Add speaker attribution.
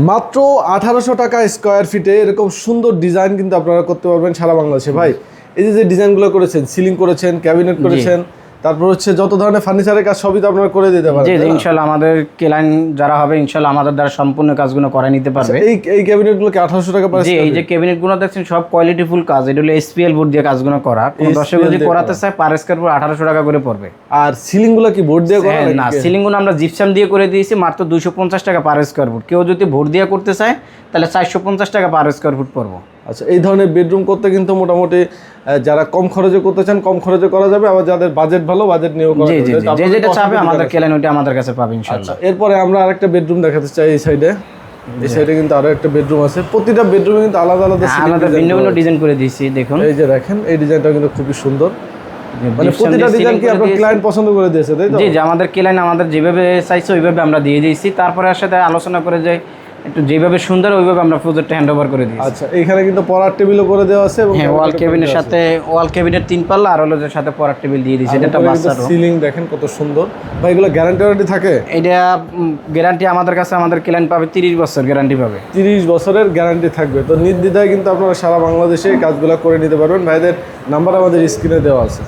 Speaker 1: মাত্র আঠারোশো টাকা স্কোয়ার ফিটে এরকম সুন্দর ডিজাইন কিন্তু আপনারা করতে পারবেন সারা বাংলাদেশে। ভাই এই যে যে ডিজাইনগুলো করেছেন সিলিং করেছেন ক্যাবিনেট করেছেন তারপর হচ্ছে যত ধরনের ফার্নিচারের কাজ সবই তো আপনারা করে দিতে পারেন
Speaker 2: জি? ইনশাল্লাহ আমাদের ক্লায়েন্ট যারা হবে ইনশাল্লাহ আমাদের দ্বারা সম্পূর্ণ কাজগুলো করে নিতে পারবে।
Speaker 1: এই এই ক্যাবিনেটগুলো কি আঠারোশো টাকা পার
Speaker 2: জি এই যে ক্যাবিনেটগুলো দেখছেন সব কোয়ালিটি ফুল কাজ। এটা হলো এসপিএল বোর্ড দিয়ে কাজগুলো করা। কোন দর্শক যদি করাতে চায় পার স্কয়ার ফুট আঠারোশো টাকা করে পড়বে।
Speaker 1: আর সিলিংগুলো কি বোর্ড দিয়ে করা
Speaker 2: হ্যাঁ, না সিলিংগুলো আমরা জিপসাম দিয়ে করে দিয়েছি মাত্র দুইশো পঞ্চাশ টাকা পার স্কয়ার ফুট কেউ যদি ভোট দিয়ে করতে চায় তাহলে চারশো পঞ্চাশ টাকা পার স্কয়ার ফুট পড়ব।
Speaker 1: আচ্ছা এই ধরনের বেডরুম করতে কিন্তু মোটামুটি যারা কম খরচে করতে চান কম খরচে করা যাবে। আবার যাদের বাজেট ভালো বাজেট নিয়েও করা যাবে?
Speaker 2: যে যেটা চাবে আমাদের
Speaker 1: নেই।
Speaker 2: ক্লায়েন্ট ওইটা আমাদের কাছে পাবে ইনশাল্লাহ।
Speaker 1: আচ্ছা এরপরে আমরা আরেকটা বেডরুম দেখাতে চাই এই সাইডে এই সাইডে কিন্তু আরও একটা বেডরুম আছে। প্রতিটা বেডরুমে কিন্তু আলাদা আলাদা ceiling
Speaker 2: আলাদা ভিন্ন ভিন্ন ডিজাইন করে দিয়েছি দেখুন।
Speaker 1: এই যে দেখেন এই ডিজাইনটা কিন্তু খুবই সুন্দর। মানে প্রতিটা ডিজাইন কি আপনার ক্লায়েন্ট পছন্দ করে দিয়েছে তাই তো?
Speaker 2: জি আমাদের ক্লায়েন্ট আমাদের যেভাবে চাইছে ওইভাবে আমরা দিয়ে দিয়েছি। তারপরে সাথে আলোচনা করে যে একটু যেভাবে সুন্দর ওইভাবে আমরা প্রজেক্টটা হ্যান্ড ওভার করে দিয়েছি।
Speaker 1: আচ্ছা এখানে কিন্তু পড়ার টেবিলও করে দেওয়া আছে এবং
Speaker 2: হ্যাঁ ওয়াল কেবিনের সাথে ওয়াল কেবিনের তিন পাল্লা আর হলো সাথে পরার টেবিল দিয়ে দিয়েছি এটা একটা বাচ্চার।
Speaker 1: সিলিং দেখেন কত সুন্দর। ভাই এগুলো গ্যারান্টি ওয়ারেন্টি থাকে?
Speaker 2: এটা গ্যারান্টি আমাদের কাছে আমাদের ক্লায়েন্ট পাবে তিরিশ বছর গ্যারান্টি পাবে।
Speaker 1: তিরিশ বছরের গ্যারান্টি থাকবে। তো নির্দ্বিধায় কিন্তু আপনারা সারা বাংলাদেশে কাজগুলো করে নিতে পারবেন। ভাইদের নাম্বার আমাদের স্ক্রিনে দেওয়া আছে।